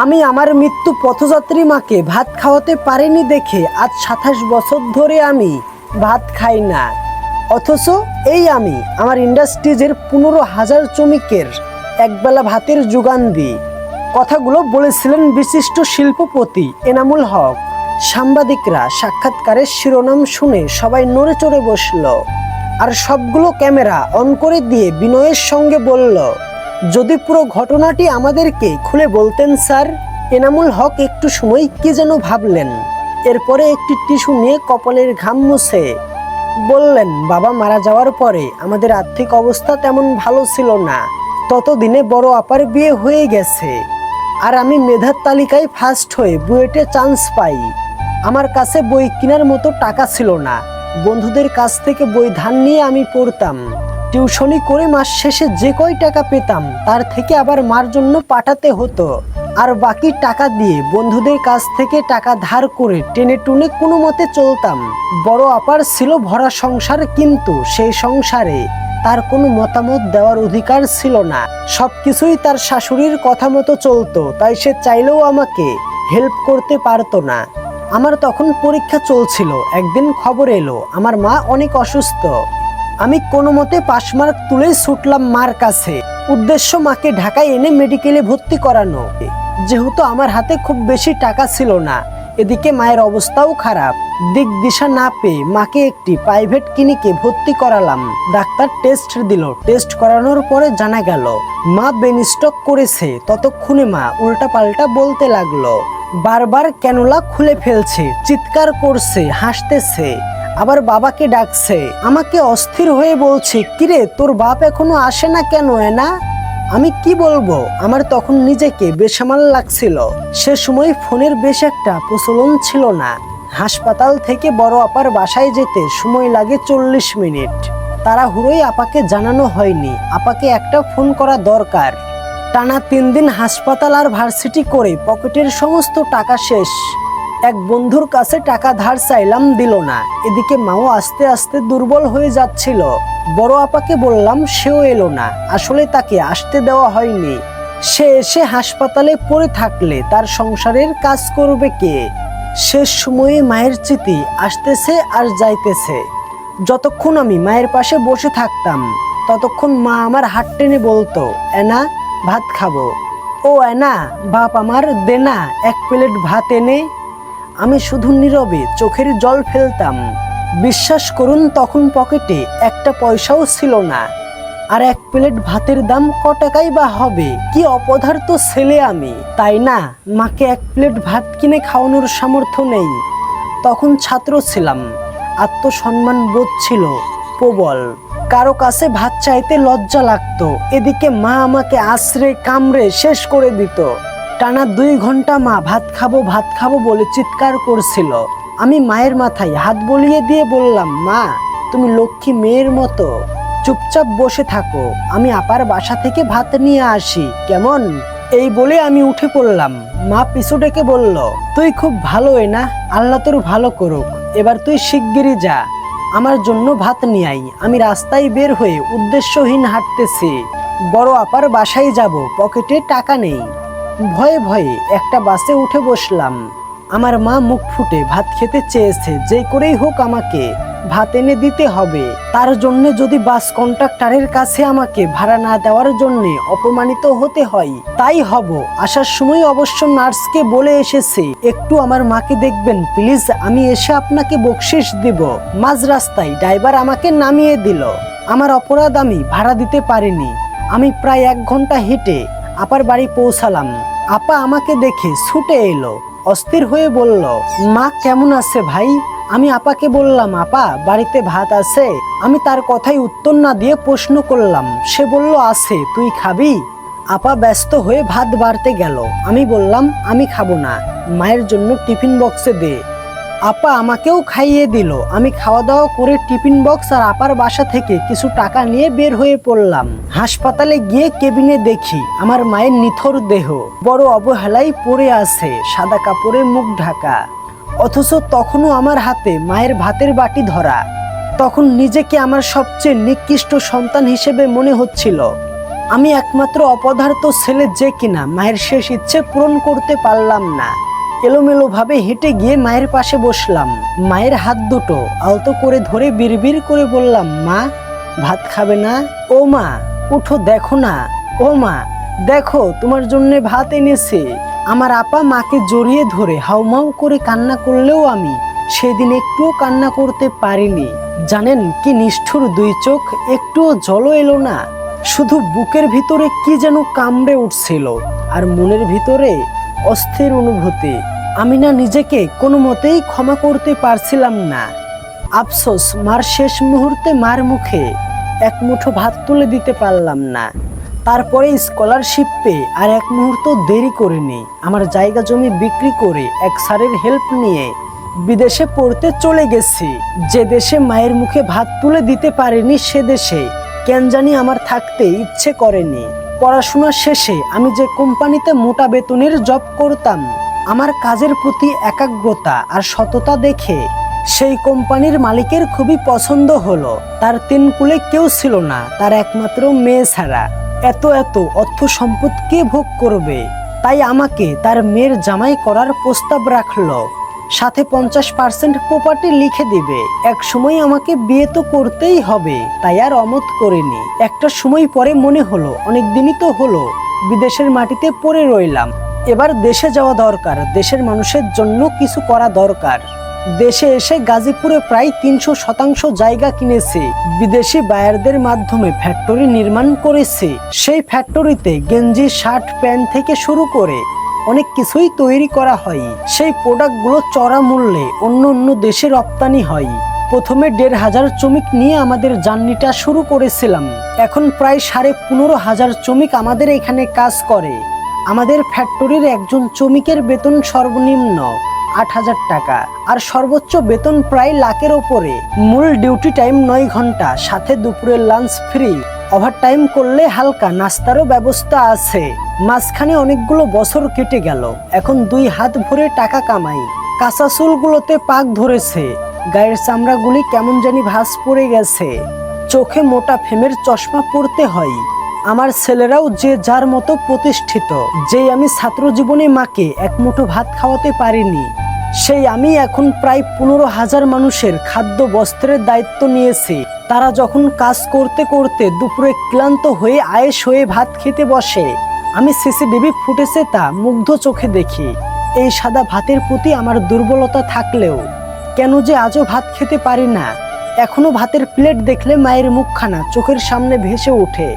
আমি আমার মৃত্যু পথযাত্রী মাকে ভাত খাওয়াতে পারিনি দেখে আজ সাতাশ বছর ধরে আমি ভাত খাই না। অথচ এই আমি আমার ইন্ডাস্ট্রিজের পনেরো হাজার শ্রমিকের একবেলা ভাতের যোগান দিই। কথাগুলো বলেছিলেন বিশিষ্ট শিল্পপতি এনামুল হক। সাংবাদিকরা সাক্ষাৎকারের শিরোনাম শুনে সবাই নড়ে চড়ে বসল। আর সবগুলো ক্যামেরা অন করে দিয়ে বিনয়ের সঙ্গে বলল যদি পুরো ঘটনাটি আমাদেরকে খুলে বলতেন, স্যার, এনামুল হক একটু সময় কি যেন ভাবলেন। এরপরে একটি টিস্যু নিয়ে কপালের ঘাম মুছে বললেন, বাবা মারা যাওয়ার পরে আমাদের আর্থিক অবস্থা তেমন ভালো ছিল না। ততদিনে বড় আপার বিয়ে হয়ে গেছে। আর আমি মেধার তালিকায় ফার্স্ট হয়ে বুয়েটে চান্স পাই। আমার কাছে বই কেনার মতো টাকা ছিল না। বন্ধুদের কাছ থেকে বই ধার নিয়ে আমি পড়তাম। টিউশনি করে মাস শেষে যে কয় টাকা পেতাম, তার থেকে আবার মার জন্য পাঠাতে হতো। আর বাকি টাকা দিয়ে বন্ধুদের কাছ থেকে টাকা ধার করে টেনে টুনে কোনো মতে চলতাম। বড় আপার ছিল ভরা সংসার, কিন্তু সেই সংসারে তার কোনো মতামত দেওয়ার অধিকার ছিল না। সব কিছুই তার শাশুড়ির কথা মতো চলতো, তাই সে চাইলেও আমাকে হেল্প করতে পারতো না। আমার তখন পরীক্ষা চলছিল, একদিন খবর এলো, আমার মা অনেক অসুস্থ। আমি কোনো মতে পাশ মার্ক তুলেই ছুটলাম মার কাছে। উদ্দেশ্য মাকে ঢাকায় এনে মেডিকেলে ভর্তি করানো। যেহেতু আমার হাতে খুব বেশি টাকা ছিল না, এদিকে মায়ের অবস্থাও খারাপ। দিক দিশা না পেয়ে মাকে একটি প্রাইভেট ক্লিনিকে ভর্তি করালাম। ডাক্তার টেস্ট দিল। টেস্ট করানোর পরে জানা গেল, মা বেন স্টক করেছে। ততক্ষণে মা উল্টাপাল্টা বলতে লাগল। বারবার ক্যানোলা খুলে ফেলছে, চিৎকার করছে, হাসতেছে, আবার বাবাকে ডাকছে। আমাকে অস্থির হয়ে বলছে, কিরে, তোর বাপ এখনও আসে না কেন, এনা? আমি কি বলব? আমার তখন নিজেকে বেসামাল লাগছিল। সে সময় ফোনের বেশ একটা প্রচলন ছিল না। হাসপাতাল থেকে বড় আপার বাসায় যেতে সময় লাগে চল্লিশ মিনিট। তারা হুড়োই আপাকে জানানো হয়নি। আপাকে একটা ফোন করা দরকার। টানা তিন দিন হাসপাতাল আর ভার্সিটি করে পকেটের সমস্ত টাকা শেষ। এক বন্ধুর কাছে টাকা ধার চাইলাম, দিল না। এদিকে মাও আস্তে আস্তে দুর্বল হয়ে যাচ্ছিল। বড় আপাকে বললাম, সেও এলো না। আসলে তাকে আসতে দেওয়া হয়নি। সে এসে হাসপাতালে পড়ে থাকলে তার সংসারের কাজ করবে কে? শেষ সময়ে মায়ের চিতি আসতেছে আর যাইতেছে। যতক্ষণ আমি মায়ের পাশে বসে থাকতাম, ততক্ষণ মা আমার হাত টেনে বলতো, এনা ভাত খাব। ও এনা বাপ আমার দেনা এক প্লেট ভাত এনে। আমি শুধু নীরবে চোখের জল ফেলতাম। বিশ্বাস করুন, তখন পকেটে একটা পয়সাও ছিল না। আর এক প্লেট ভাতের দাম ক টাকাই বা হবে? কি অপদার্থ ছেলে আমি? তাই না? মাকে এক প্লেট ভাত কিনে খাওয়ানোর সামর্থ্য নেই। তখন ছাত্র ছিলাম। আত্মসম্মান বোধ ছিল প্রবল। কারও কাছে ভাত চাইতে লজ্জা লাগতো। এদিকে মা আমাকে আশ্রে কামড়ে শেষ করে দিত। টানা দুই ঘণ্টা মা, ভাত খাব ভাত খাব বলে চিৎকার করছিল। আমি মায়ের মাথায় হাত বলিয়ে দিয়ে বললাম, মা, তুমি লক্ষ্মী মেয়ের মতো। চুপচাপ বসে থাকো। আমি আপার বাসা থেকে ভাত নিয়ে আসি। কেমন? এই বলে আমি উঠে পড়লাম। মা পিছু ডেকে বলল, তুই খুব ভালো এ না। আল্লাহ তোর ভালো করুক। এবার তুই শিগগিরই যা। আমার জন্য ভাত নিয়ে আই আমি রাস্তায় বের হয়ে উদ্দেশ্যহীন হাঁটতেছি। বড় আপার বাসায় যাব, পকেটে টাকা নেই। ভয়ে ভয়ে একটা বাসে উঠে বসলাম। আমার মা মুখ ফুটে ভাত খেতে চেয়েছে যে করেই হোক আমাকে। ভাত এনে দিতে হবে। তার জন্য যদি বাস কন্ট্রাক্টরের কাছে আমাকে ভাড়া না দেওয়ার জন্য অপমানিত হতে হয়, তাই হব। আসার সময় অবশ্য নার্সকে বলে এসেছে, একটু আমার মাকে দেখবেন, প্লিজ আমি এসে আপনাকে বকশিস দিব। মাঝ রাস্তায় ড্রাইভার আমাকে নামিয়ে দিল। আমার অপরাধ আমি ভাড়া দিতে পারিনি। আমি প্রায় এক ঘণ্টা হেঁটে আপার বাড়ি পৌঁছালাম। আপা আমাকে দেখে ছুটে এলো, অস্থির হয়ে বলল, মা, কেমন আছে ভাই? আমি আপাকে বললাম, আপা, বাড়িতে ভাত আছে? আমি তার কথাই উত্তর না দিয়ে প্রশ্ন করলাম, সে বলল, আছে, তুই খাবি? আপা ব্যস্ত হয়ে ভাত বাড়তে গেল। আমি বললাম, আমি খাব না, মায়ের জন্য টিফিন বক্সে দে। আপা আমাকেও খাইয়ে দিল। আমি খাওয়া দাওয়া করে টিফিন বক্স আর আপার বাসা থেকে কিছু টাকা নিয়ে বের হয়ে পড়লাম। হাসপাতালে গিয়ে কেবিনে দেখি, আমার মায়ের নিথর দেহ। বড় অবহেলায় পড়ে আছে, সাদা কাপড়ে মুখ ঢাকা। অথচ তখনও আমার হাতে মায়ের ভাতের বাটি ধরা। তখন নিজেকে আমার সবচেয়ে নিকৃষ্ট সন্তান হিসেবে মনে হচ্ছিল। আমি একমাত্র অপদার্থ ছেলে যে কিনা মায়ের শেষ ইচ্ছে পূরণ করতে পারলাম না। এলোমেলো ভাবে হেঁটে গিয়ে মায়ের পাশে বসলাম। মায়ের হাত দুটো আলতো করে ধরে বিড়বিড় করে বললাম, মা, ভাত খাবে না? ও মা, উঠো, দেখো না। ও মা, দেখো, তোমার জন্য ভাত এনেছে। আমার আপা মাকে জড়িয়ে ধরে হাউমাউ করে কান্না করলেও আমি সেদিন একটুও কান্না করতে পারিনি। জানেন কি নিষ্ঠুর দুই চোখ, একটুও জলও এলো না। শুধু বুকের ভিতরে কি যেন কামড়ে উঠছিল আর মনের ভিতরে অস্থির অনুভূতি। আমি না নিজেকে কোনো মতেই ক্ষমা করতে পারছিলাম না। আফসোস, মার শেষ মুহূর্তে মার মুখে এক মুঠো ভাত তুলে দিতে পারলাম না। তারপরে স্কলারশিপ পেয়ে আর এক মুহূর্ত দেরি করিনি আমার জায়গা জমি বিক্রি করে এক স্যারের হেল্প নিয়ে বিদেশে পড়তে চলে গেছি। যে দেশে মায়ের মুখে ভাত তুলে দিতে পারেনি সে দেশে, কেন জানি আমার থাকতে ইচ্ছে করেনি। পড়াশোনা শেষে আমি যে কোম্পানিতে মোটা বেতনের জব করতাম, আমার কাজের প্রতি একাগ্রতা আর সততা দেখে সেই কোম্পানির মালিকের খুবই পছন্দ হলো। তার তিন কুলে কেউ ছিল না, তার একমাত্র মেয়ে ছাড়া। এত এত অর্থ সম্পদ কে ভোগ করবে? তাই আমাকে তার মেয়ের জামাই করার প্রস্তাব রাখল। সাথে পঞ্চাশ পার্সেন্ট প্রপার্টি লিখে দিবে। এক সময় আমাকে বিয়ে তো করতেই হবে, তাই আর অমত করিনি। একটা সময় পরে মনে হলো অনেক দিনই তো হলো, বিদেশের মাটিতে পড়ে রইলাম। এবার দেশে যাওয়া দরকার, দেশের মানুষের জন্য কিছু করা দরকার। দেশে এসে গাজীপুরে প্রায় তিনশো শতাংশ জায়গা কিনেছে। বিদেশি বায়ারদের মাধ্যমে ফ্যাক্টরি নির্মাণ করেছে। সেই ফ্যাক্টরিতে গেঞ্জি, শার্ট, প্যান্ট থেকে শুরু করে অনেক কিছুই তৈরি করা হয়। সেই প্রোডাক্টগুলো চড়া মূল্যে অন্য অন্য দেশে রপ্তানি হয়। প্রথমে দেড় হাজার শ্রমিক নিয়ে আমাদের জার্নিটা শুরু করেছিলাম। এখন প্রায় সাড়ে পনেরো হাজার শ্রমিক আমাদের এখানে কাজ করে। আমাদের ফ্যাক্টরির একজন শ্রমিকের বেতন সর্বনিম্ন। আট হাজার টাকা। আর সর্বোচ্চ বেতন প্রায় লাখের ওপরে। মূল ডিউটি টাইম নয় ঘণ্টা, সাথে দুপুরের লাঞ্চ ফ্রি। ওভার টাইম করলে হালকা নাস্তারও ব্যবস্থা আছে। মাঝখানে অনেকগুলো বছর কেটে গেল। এখন দুই হাত ভরে টাকা কামাই। কাঁচা চুলগুলোতে পাক ধরেছে। গায়ের চামড়াগুলি কেমন জানি ভাঁজ পড়ে গেছে। চোখে মোটা ফেমের চশমা পরতে হয়। আমার ছেলেরাও যে যার মতো প্রতিষ্ঠিত যে আমি ছাত্র জীবনে মাকে এক মুঠো ভাত খাওয়াতে পারিনি। সেই আমি এখন প্রায় পনেরো হাজার মানুষের খাদ্য বস্ত্রের দায়িত্ব নিয়েছি। তারা যখন কাজ করতে করতে দুপুরে ক্লান্ত হয়ে আয়েস হয়ে ভাত খেতে বসে। আমি সিসিটিভি ফুটেছে তা মুগ্ধ চোখে দেখি। এই সাদা ভাতের প্রতি আমার দুর্বলতা থাকলেও, কেন যে আজও ভাত খেতে পারি না। এখনও ভাতের প্লেট দেখলে মায়ের মুখখানা চোখের সামনে ভেসে ওঠে।